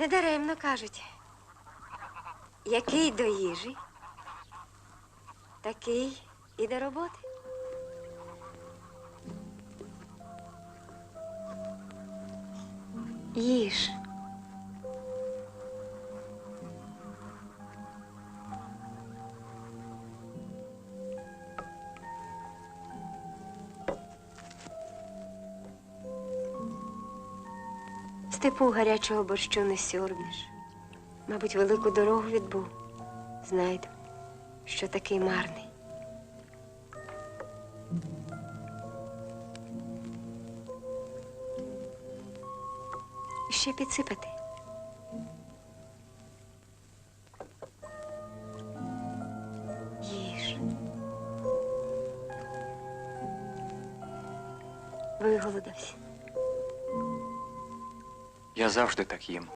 Недаремно кажуть. Який до їжі, такий і до роботи. Їж. Степу гарячого борщу не сьорбнеш. Мабуть, велику дорогу відбув. Знайду, що такий марний. Ще підсипати. Їж. Виголодався. Я завжди так їм.